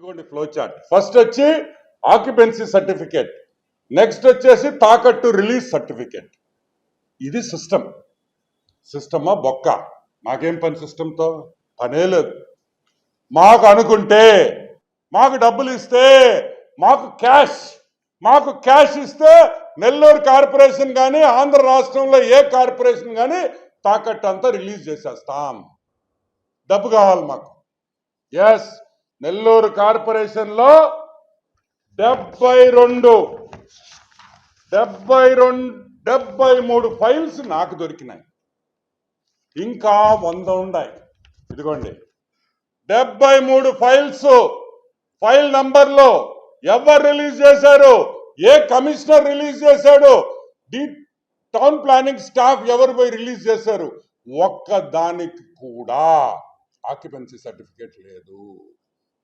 ఇదిగోండి flow chart first వచ్చి occupancy certificate next వచ్చేసి తాకట్టు రిలీజ్ సర్టిఫికేట్ ఇది సిస్టమ్ సిస్టమా బొక్క. మాకేం పని సిస్టంతో పనే లేదు. మాకు అనుకుంటే మాకు డబ్బులు ఇస్తే మాకు క్యాష్ మాకు క్యాష్ ఇస్తే నెల్లూరు కార్పొరేషన్ కానీ ఆంధ్ర రాష్ట్రంలో ఏ కార్పొరేషన్ కానీ తాకట్టు అంతా రిలీజ్ చేసేస్తాం. డబ్బు కావాలి మాకు. ఎస్ నెల్లూరు కార్పొరేషన్లో డెబ్బై రెండు డెబ్బై రెండు డెబ్బై మూడు ఫైల్స్ నాకు దొరికినాయి. ఇంకా వంద ఉన్నాయి. ఇదిగోండి. డెబ్బై మూడు ఫైల్స్ ఫైల్ నంబర్లో ఎవరు రిలీజ్ చేశారు? ఏ కమిషనర్ రిలీజ్ చేశాడు? డి టౌన్ ప్లానింగ్ స్టాఫ్ ఎవరు పోయి రిలీజ్ చేశారు? ఒక్క దానికి కూడా ఆక్యుపెన్సీ సర్టిఫికేట్ లేదు.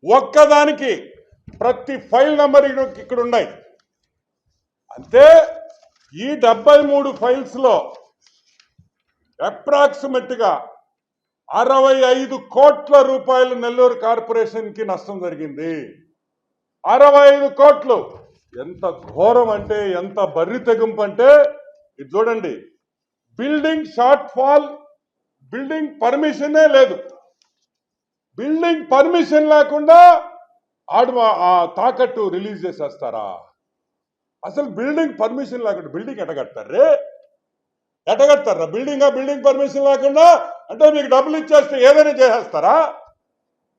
ఒక్కదానికి ప్రతి ఫైల్ నంబర్ ఇక్కడ ఉన్నాయి. అంటే ఈ డెబ్బై మూడు ఫైల్స్లో అప్రాక్సిమేట్గా అరవై ఐదు కోట్ల రూపాయలు నెల్లూరు కార్పొరేషన్కి నష్టం జరిగింది. అరవై ఐదు కోట్లు ఎంత ఘోరం అంటే ఎంత బర్రి తెగింపు అంటే ఇది చూడండి. బిల్డింగ్ షార్ట్ ఫాల్ బిల్డింగ్ పర్మిషనే లేదు. బిల్డింగ్ పర్మిషన్ లేకుండా ఆడు ఆ తాకట్టు రిలీజ్ చేసేస్తారా? అసలు బిల్డింగ్ పర్మిషన్ లేకుండా బిల్డింగ్ ఎటగడతారు ఎటగడతారా బిల్డింగ్ ఆ బిల్డింగ్ పర్మిషన్ లేకుండా? అంటే మీకు డబ్బులు ఇచ్చేస్తే ఏదైనా చేసేస్తారా?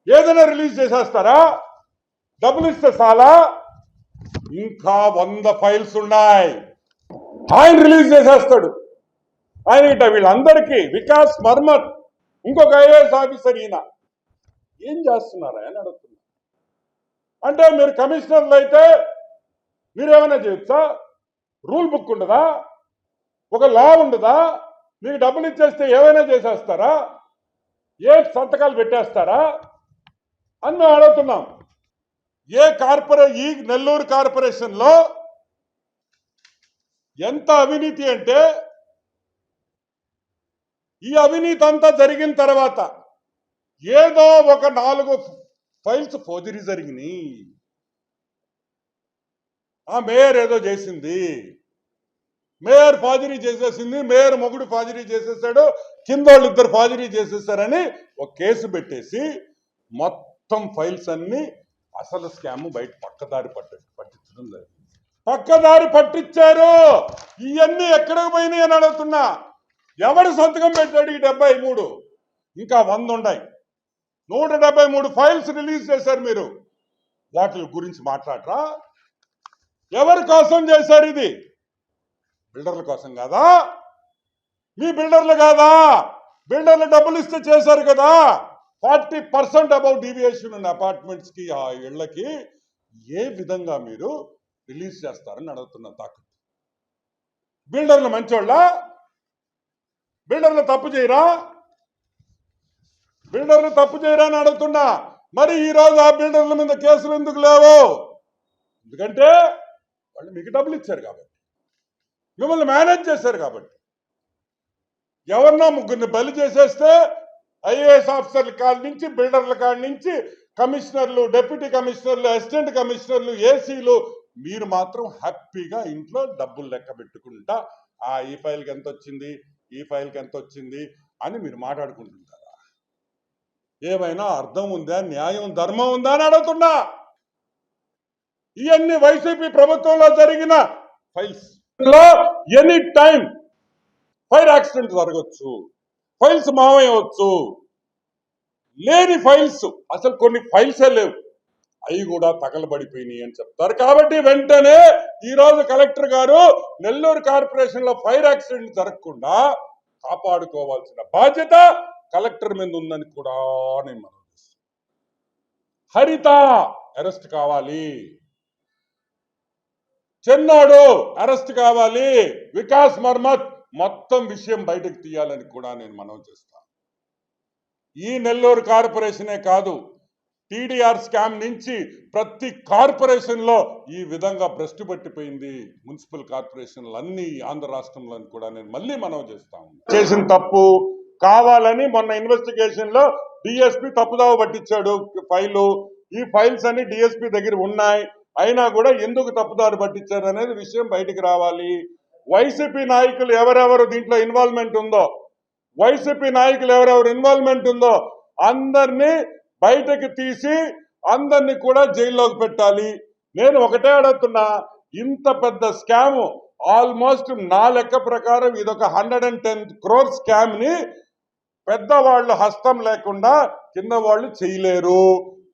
ఏదైనా రిలీజ్ చేసేస్తారా? డబ్బులు ఇస్తే చాలా? ఇంకా వంద ఫైల్స్ ఉన్నాయి. ఆయన రిలీజ్ చేసేస్తాడు. ఆయన ఇట వీళ్ళందరికీ వికాస్ మర్మత్ ఇంకొక ఐఏఎస్ ఆఫీసర్ ఈయన. ఏం చేస్తున్నారా? అని అడుగుతున్నారు. అంటే మీరు కమిషనర్లు అయితే మీరేమైనా చేయొచ్చా? రూల్ బుక్ ఉండదా? ఒక లా ఉండదా? మీకు డబ్బులు ఇచ్చేస్తే ఏమైనా చేసేస్తారా? ఏ సంతకాలు పెట్టేస్తారా? అని మేము అడుగుతున్నాం. ఏ కార్పొరే ఈ నెల్లూరు కార్పొరేషన్లో ఎంత అవినీతి అంటే ఈ అవినీతి అంతా జరిగిన తర్వాత ఏదో ఒక నాలుగు ఫైల్స్ ఫోజరీ జరిగినాయి. ఆ మేయర్ ఏదో చేసింది. మేయర్ ఫాజరీ చేసేసింది మేయర్ మొగుడు ఫాజరీ చేసేసాడు కింద వాళ్ళు ఇద్దరు ఫాజరీ చేసేసారని ఒక కేసు పెట్టేసి మొత్తం ఫైల్స్ అన్ని అసలు స్కామ్ బయట పక్కదారి పట్ట పట్టించడం లేదు. పక్కదారి పట్టించారు. ఇవన్నీ ఎక్కడికి పోయినాయి అని అడుగుతున్నా. ఎవడు సంతకం పెట్టాడు ఈ డెబ్బై మూడు? ఇంకా వంద ఉన్నాయి. నూట డెబ్బై మూడు ఫైల్స్ రిలీజ్ చేశారు మీరు. వాటి గురించి మాట్లాడరా? ఎవరి కోసం చేశారు ఇది? బిల్డర్ల కోసం కాదా? మీ బిల్డర్లు కాదా? బిల్డర్లు డబ్బులు ఇస్తే చేశారు కదా. ఫార్టీ పర్సెంట్ అబౌట్ డీవియేషన్ ఉన్న అపార్ట్మెంట్స్కి ఆ ఇళ్ళకి ఏ విధంగా మీరు రిలీజ్ చేస్తారని అడుగుతున్న తాకట్టు. బిల్డర్లు మంచోళ్ళ? బిల్డర్లు తప్పు చేయరా? బిల్డర్లు తప్పు చేయరా అని అడుగుతున్నా. మరి ఈ రోజు ఆ బిల్డర్ల మీద కేసులు ఎందుకు లేవు? ఎందుకంటే వాళ్ళు మీకు డబ్బులు ఇచ్చారు కాబట్టి. మిమ్మల్ని మేనేజ్ చేశారు కాబట్టి. ఎవరన్నా ముగ్గురిని బలి చేసేస్తే ఐఏఎస్ ఆఫీసర్ల కాడి నుంచి బిల్డర్ల కాడి నుంచి కమిషనర్లు డిప్యూటీ కమిషనర్లు అసిస్టెంట్ కమిషనర్లు ఏసీలు మీరు మాత్రం హ్యాపీగా ఇంట్లో డబ్బులు లెక్క పెట్టుకుంటా. ఆ ఈ ఫైల్కి ఎంత వచ్చింది? ఈ ఫైల్కి ఎంత వచ్చింది? అని మీరు మాట్లాడుకుంటుంటారు. ఏమైనా అర్థం ఉందా? న్యాయం ధర్మం ఉందా అని అడుగుతున్నా. ఇవన్నీ వైసీపీ ప్రభుత్వంలో జరిగిన ఫైల్స్లో ఎనీ టైం ఫైర్ యాక్సిడెంట్ జరగచ్చు ఫైల్స్ మావయ్యవచ్చు. లేని ఫైల్స్ అసలు కొన్ని ఫైల్సే లేవు. అవి కూడా తగలబడిపోయినాయి అని చెప్తారు. కాబట్టి వెంటనే ఈ రోజు కలెక్టర్ గారు నెల్లూరు కార్పొరేషన్లో ఫైర్ యాక్సిడెంట్ జరగకుండా కాపాడుకోవాల్సిన బాధ్యత కలెక్టర్ మీద ఉందని కూడా నేను మనం హరిత అరెస్ట్ కావాలి. చెన్నాడు అరెస్ట్ కావాలి. వికాస్ మర్మత్ మొత్తం విషయం బయటకు తీయాలని కూడా నేను మనవి చేస్తాను ఈ నెల్లూరు కార్పొరేషనే కాదు టీడీఆర్ స్కామ్ నుంచి ప్రతి కార్పొరేషన్లో ఈ విధంగా భ్రష్టు పట్టిపోయింది మున్సిపల్ కార్పొరేషన్లు అన్ని ఆంధ్ర రాష్ట్రంలో కూడా నేను మళ్ళీ మనవి చేస్తాము చేసిన తప్పు కావాలని మొన్న ఇన్వెస్టిగేషన్లో డిఎస్పి తప్పుదావ పట్టించాడు ఫైలు. ఈ ఫైల్స్ అన్ని డిఎస్పి దగ్గర ఉన్నాయి. అయినా కూడా ఎందుకు తప్పుదారు పట్టించారు అనేది విషయం బయటికి రావాలి. వైసీపీ నాయకులు ఎవరెవరు దీంట్లో ఇన్వాల్వ్మెంట్ ఉందో? వైసీపీ నాయకులు ఎవరెవరు ఇన్వాల్వ్మెంట్ ఉందో అందరినీ బయటకు తీసి అందరినీ కూడా జైల్లోకి పెట్టాలి. నేను ఒకటే అడుగుతున్నా ఇంత పెద్ద స్కామ్ ఆల్మోస్ట్ నా లెక్క ప్రకారం ఇదొక హండ్రెడ్ అండ్ టెన్ క్రోర్ స్కామ్ని పెద్దవాళ్ళు హస్తం లేకుండా కింద వాళ్ళు చేయలేరు.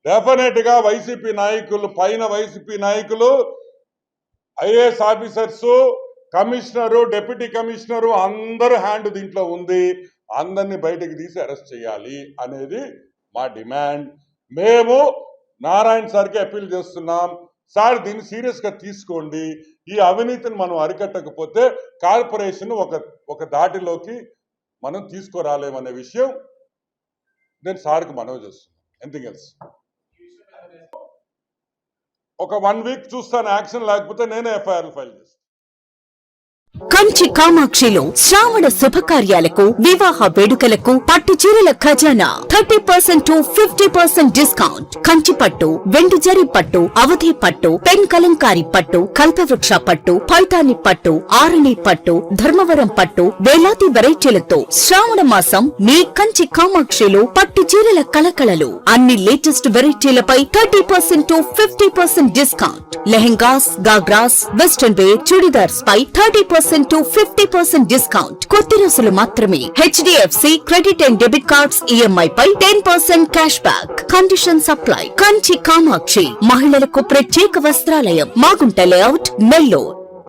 డెఫినెట్గా వైసీపీ నాయకులు పైన వైసీపీ నాయకులు IAS officers commissioner deputy commissioner అందరు హ్యాండ్ దీంట్లో ఉంది. అందరినీ బయటకు తీసి అరెస్ట్ చేయాలి అనేది మా డిమాండ్. మేము నారాయణ సార్కి అప్పీల్ చేస్తున్నాం. సార్ దీన్ని సీరియస్గా తీసుకోండి. ఈ అవినీతిని మనం అరికట్టకపోతే కార్పొరేషన్ ఒక ఒక దాటిలోకి మనం తీసుకురాలేమనే విషయం నేను సార్కి మనవి చేస్తున్నాను. ఎంతింగ్ ఎల్స్ ఒక వన్ వీక్ చూస్తాను యాక్షన్ లేకపోతే నేనే ఎఫ్ఐఆర్ ఫైల్ చేస్తాను. కంచి కామాక్షిలో శ్రావణ శుభకార్యాలకు వివాహ వేడుకలకు పట్టు చీరల ఖజానా. Thirty percent to fifty percent discount. Kanchi పట్టు వెండి జరి పట్టు అవధి పట్టు పెన్ కలంకారి పట్టు కల్పవృక్ష పట్టు పైతాని పట్టు ఆరణి పట్టు ధర్మవరం పట్టు వేలాది వెరైటీలతో శ్రావణ మాసం మీ కంచి కామాక్షిలో పట్టు చీరల కళకళలు. అన్ని latest వెరైటీలపై thirty percent to fifty percent discount. Lehengas ghagras western wear churidars pi thirty percent percent to fifty percent discount. కొద్ది రోజులు మాత్రమే HDFC credit and debit cards EMI pi ten percent cashback. Conditions apply Kanchi Kamakshi. మహిళలకు ప్రత్యేక వస్త్రాలయం. Magunta layout Nellore.